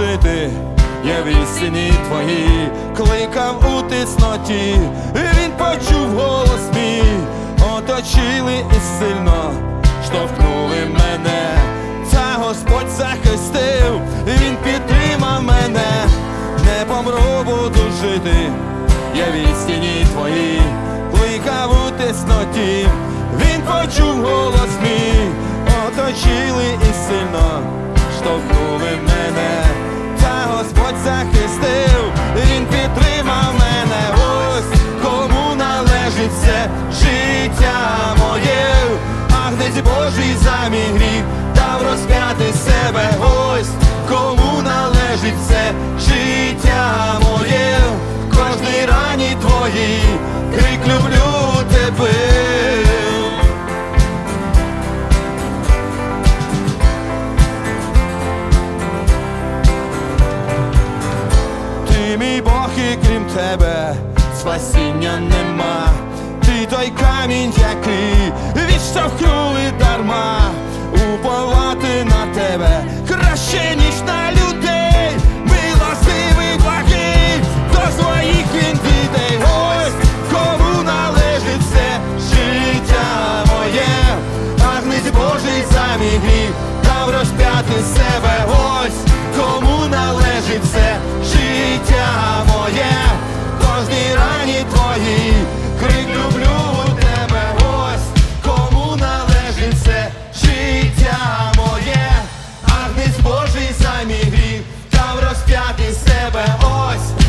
жити, я в істині твоїй, кликав у тисноті, він почув голос мій, оточили і сильно штовхнули мене, та Господь захистив, він підтримав мене, не помру, буду жити, я в істині твоїй, кликав у тисноті, він почув голос життя моє, Агнець Божий за гріх, дав розп'яти себе, ось кому належить все життя моє, кожній рані твоїй, крик люблю тебе. Ти мій Бог і крім тебе спасіння нема. Ти той камінь, який відштовхнули дарма. Уповати на тебе краще, ніж на людей. Милостивий благий, до своїх він піде. Ось кому належить все життя моє. Агнець Божий за мій гріх дав розп'яти себе. Ось кому належить все Божий заміг гріх, там розп'ятий себе ось.